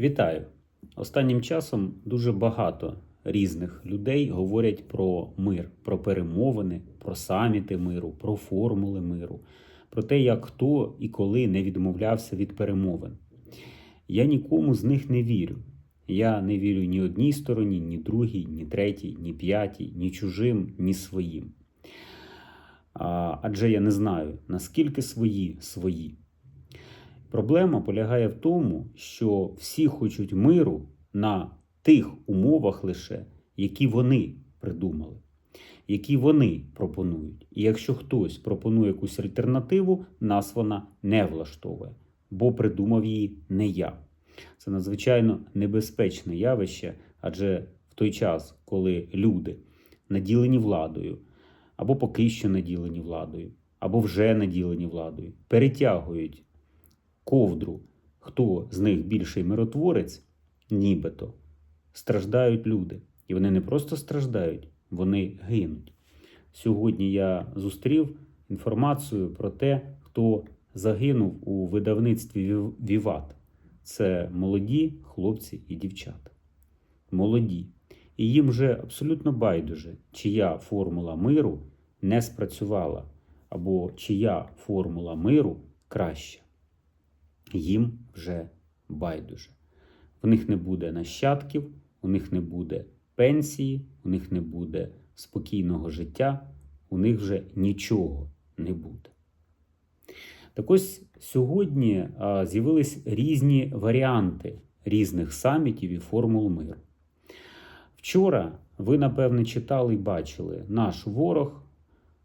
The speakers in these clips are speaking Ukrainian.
Вітаю! Останнім часом дуже багато різних людей говорять про мир, про перемовини, про саміти миру, про формули миру, про те, як хто і коли не відмовлявся від перемовин. Я нікому з них не вірю. Я не вірю ні одній стороні, ні другій, ні третій, ні п'ятій, ні чужим, ні своїм. Адже я не знаю, наскільки свої свої. Проблема полягає в тому, що всі хочуть миру на тих умовах лише, які вони придумали, які вони пропонують. І якщо хтось пропонує якусь альтернативу, нас вона не влаштовує, бо придумав її не я. Це надзвичайно небезпечне явище, адже в той час, коли люди наділені владою, або поки що наділені владою, або вже наділені владою, перетягують ковдру, хто з них більший миротворець, нібито страждають люди. І вони не просто страждають, вони гинуть. Сьогодні я зустрів інформацію про те, хто загинув у видавництві Віват. Це молоді хлопці і дівчата. Молоді. І їм вже абсолютно байдуже, чия формула миру не спрацювала, або чия формула миру краща їм вже байдуже. В них не буде нащадків, у них не буде пенсії, у них не буде спокійного життя, у них вже нічого не буде. Так ось сьогодні з'явились різні варіанти різних самітів і формул миру. Вчора ви, напевне, читали і бачили, наш ворог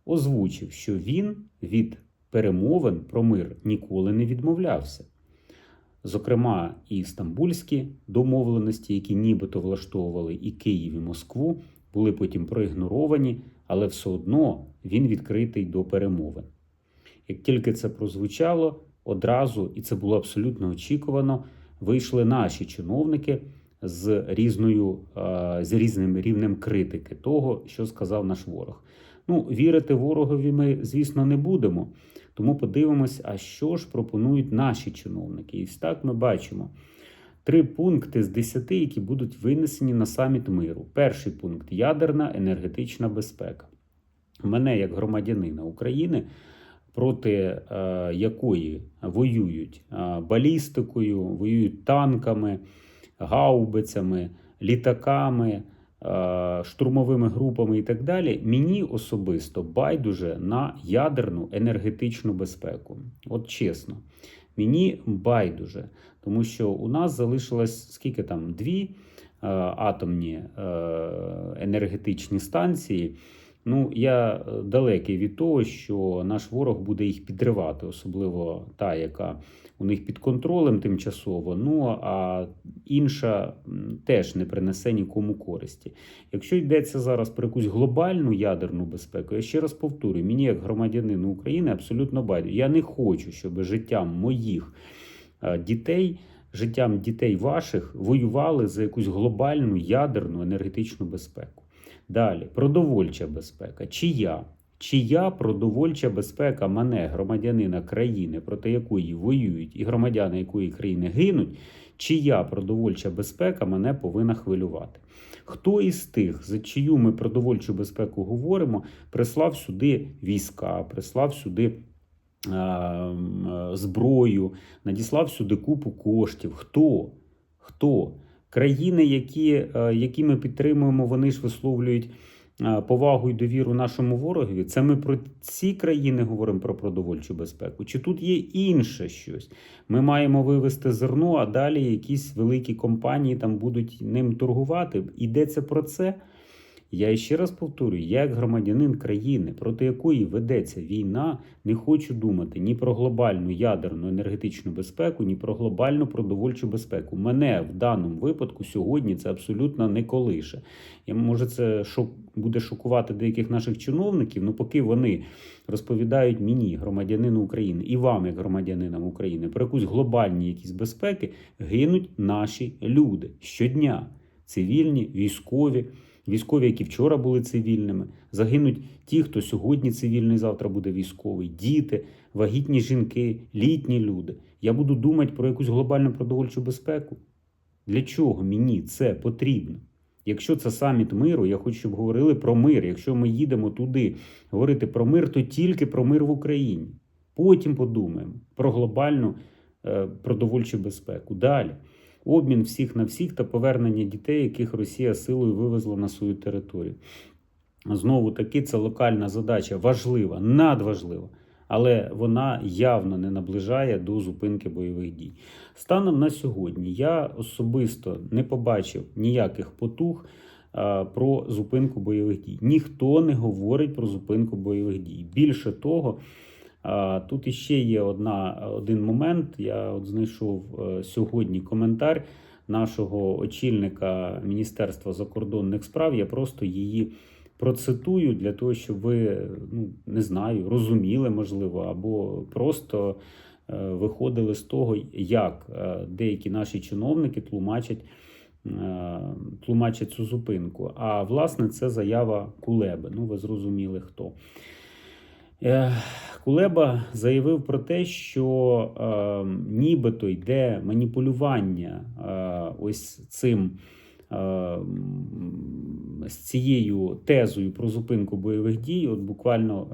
озвучив, що він від перемовин про мир ніколи не відмовлявся. Зокрема, і стамбульські домовленості, які нібито влаштовували і Київ, і Москву, були потім проігноровані, але все одно він відкритий до перемовин. Як тільки це прозвучало, одразу, і це було абсолютно очікувано, вийшли наші чиновники з різною, з різним рівнем критики того, що сказав наш ворог. Ну, вірити ворогові ми, звісно, не будемо. Тому подивимось, а що ж пропонують наші чиновники. І так ми бачимо три пункти з десяти, які будуть винесені на саміт миру. Перший пункт ядерна енергетична безпека. Мене, як громадянина України, проти е, якої воюють е, балістикою, воюють танками, гаубицями, літаками. Е, штурмовими групами і так далі, мені особисто байдуже на ядерну енергетичну безпеку. От чесно, мені байдуже, тому що у нас залишилось скільки там дві е, атомні е, енергетичні станції. Ну, я далекий від того, що наш ворог буде їх підривати, особливо та, яка у них під контролем тимчасово. Ну а інша теж не принесе нікому користі. Якщо йдеться зараз про якусь глобальну ядерну безпеку, я ще раз повторюю, мені як громадянину України абсолютно байдуже. Я не хочу, щоб життям моїх дітей. Життям дітей ваших воювали за якусь глобальну ядерну енергетичну безпеку. Далі продовольча безпека. Чия? Чия продовольча безпека мене, громадянина країни, проти якої воюють, і громадяни якої країни гинуть, чия продовольча безпека мене повинна хвилювати? Хто із тих, за чию ми продовольчу безпеку говоримо, прислав сюди війська, прислав сюди зброю, надіслав сюди купу коштів? Хто? Хто? Країни, які, е, які ми підтримуємо, вони ж висловлюють е, повагу і довіру нашому ворогові. Це ми про ці країни говоримо про продовольчу безпеку. Чи тут є інше щось? Ми маємо вивести зерно, а далі якісь великі компанії там будуть ним торгувати. Йдеться про це. Я ще раз повторюю, я як громадянин країни, проти якої ведеться війна, не хочу думати ні про глобальну ядерну енергетичну безпеку, ні про глобальну продовольчу безпеку. Мене в даному випадку сьогодні це абсолютно не колише. Я може це шок буде шокувати деяких наших чиновників. Ну поки вони розповідають мені, громадянину України, і вам, як громадянинам України, про якусь глобальні якісь безпеки, гинуть наші люди щодня, цивільні, військові військові, які вчора були цивільними, загинуть ті, хто сьогодні цивільний, завтра буде військовий, діти, вагітні жінки, літні люди. Я буду думати про якусь глобальну продовольчу безпеку. Для чого мені це потрібно? Якщо це саміт миру, я хочу, щоб говорили про мир. Якщо ми їдемо туди говорити про мир, то тільки про мир в Україні. Потім подумаємо про глобальну е, продовольчу безпеку. Далі обмін всіх на всіх та повернення дітей, яких Росія силою вивезла на свою територію. Знову таки, це локальна задача важлива, надважлива, але вона явно не наближає до зупинки бойових дій. Станом на сьогодні я особисто не побачив ніяких потуг про зупинку бойових дій. Ніхто не говорить про зупинку бойових дій. Більше того, тут іще є одна, один момент. Я от знайшов е, сьогодні коментар нашого очільника Міністерства закордонних справ. Я просто її процитую для того, щоб ви ну не знаю, розуміли, можливо, або просто е, виходили з того, як е, деякі наші чиновники тлумачать. Тлумачать цю зупинку. А власне, це заява Кулеби. Ну, ви зрозуміли хто. Е, Кулеба заявив про те, що е, нібито йде маніпулювання е, ось цим е, з цією тезою про зупинку бойових дій. От буквально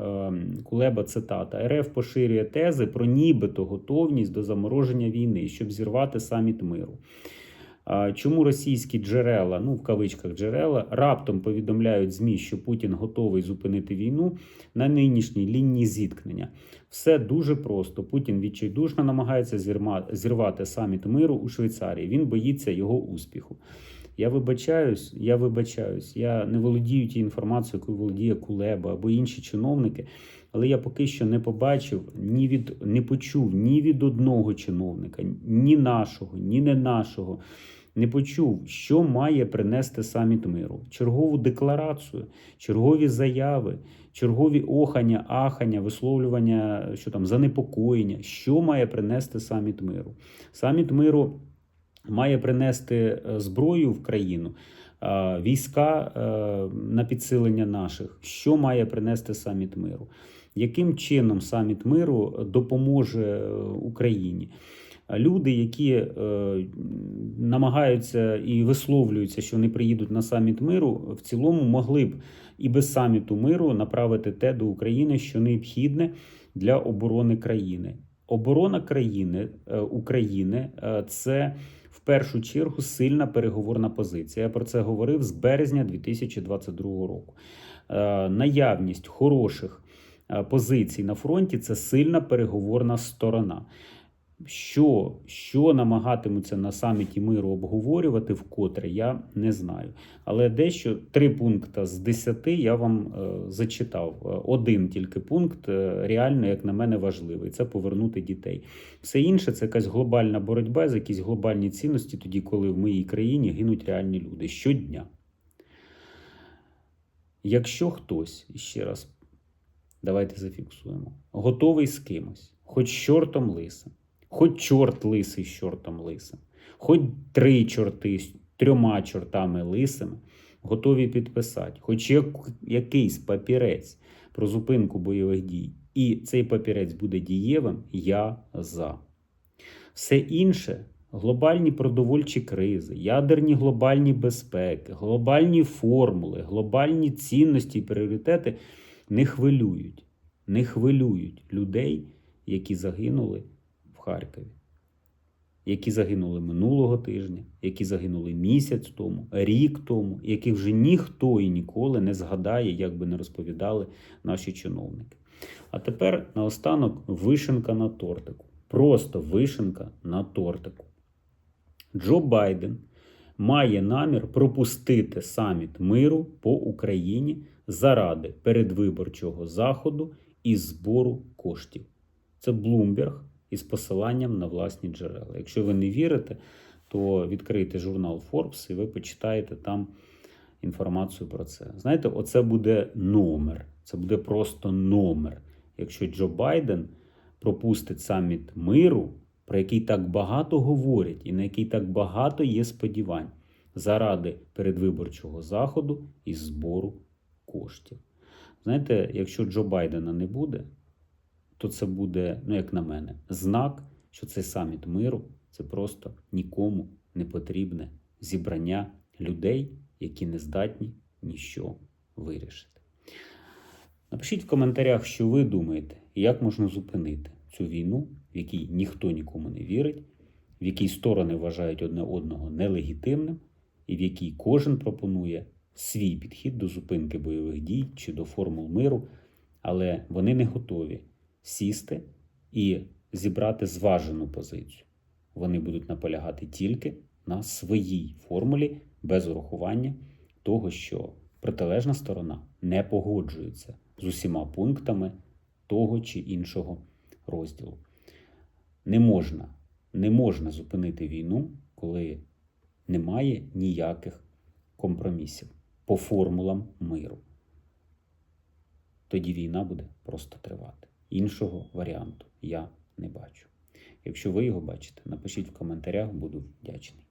е, Кулеба цитата: РФ поширює тези про нібито готовність до замороження війни, щоб зірвати саміт миру. Чому російські джерела, ну в кавичках джерела, раптом повідомляють ЗМІ, що Путін готовий зупинити війну на нинішній лінії зіткнення? Все дуже просто. Путін відчайдушно намагається зірвати саміт миру у Швейцарії. Він боїться його успіху. Я вибачаюсь, я вибачаюсь. Я не володію тією інформацією, якою володіє Кулеба або інші чиновники. Але я поки що не побачив ні від не почув ні від одного чиновника, ні нашого, ні не нашого. Не почув, що має принести саміт миру. Чергову декларацію, чергові заяви, чергові охання, ахання, висловлювання, що там занепокоєння, що має принести саміт миру. Саміт миру має принести е, зброю в країну, е, війська е, на підсилення наших. Що має принести саміт миру? Яким чином саміт миру допоможе Україні? Люди, які е, намагаються і висловлюються, що вони приїдуть на саміт миру, в цілому могли б і без саміту миру направити те до України, що необхідне для оборони країни. Оборона країни е, України е, це першу чергу сильна переговорна позиція. Я про це говорив з березня 2022 року. Е, Наявність хороших е, позицій на фронті це сильна переговорна сторона. Що, що намагатимуться на саміті миру обговорювати вкотре, я не знаю. Але дещо три пункти з десяти я вам е, зачитав. Е, Один тільки пункт е, реально, як на мене, важливий це повернути дітей. Все інше це якась глобальна боротьба за якісь глобальні цінності, тоді, коли в моїй країні гинуть реальні люди щодня. Якщо хтось, ще раз, давайте зафіксуємо, готовий з кимось, хоч чортом лисим, хоч чорт лисий з чортом лисим, хоч три чорти з трьома чортами лисими, готові підписати, хоч як- якийсь папірець про зупинку бойових дій, і цей папірець буде дієвим, я за. Все інше глобальні продовольчі кризи, ядерні глобальні безпеки, глобальні формули, глобальні цінності і пріоритети не хвилюють, не хвилюють людей, які загинули Харкові, які загинули минулого тижня, які загинули місяць тому, рік тому, яких вже ніхто і ніколи не згадає, як би не розповідали наші чиновники. А тепер наостанок вишенка на тортику. Просто вишенка на тортику. Джо Байден має намір пропустити саміт миру по Україні заради передвиборчого заходу і збору коштів. Це Блумберг із посиланням на власні джерела. Якщо ви не вірите, то відкрийте журнал Forbes і ви почитаєте там інформацію про це. Знаєте, оце буде номер. Це буде просто номер. Якщо Джо Байден пропустить саміт миру, про який так багато говорять і на який так багато є сподівань заради передвиборчого заходу і збору коштів. Знаєте, якщо Джо Байдена не буде, то це буде, ну як на мене, знак, що цей саміт миру це просто нікому непотрібне зібрання людей, які не здатні ніщо вирішити. Напишіть в коментарях, що ви думаєте, як можна зупинити цю війну, в якій ніхто нікому не вірить, в якій сторони вважають одне одного нелегітимним, і в якій кожен пропонує свій підхід до зупинки бойових дій чи до формул миру, але вони не готові сісти і зібрати зважену позицію. Вони будуть наполягати тільки на своїй формулі без урахування того, що протилежна сторона не погоджується з усіма пунктами того чи іншого розділу. Не можна, не можна зупинити війну, коли немає ніяких компромісів по формулам миру. Тоді війна буде просто тривати. Іншого варіанту я не бачу. Якщо ви його бачите, напишіть в коментарях, буду вдячний.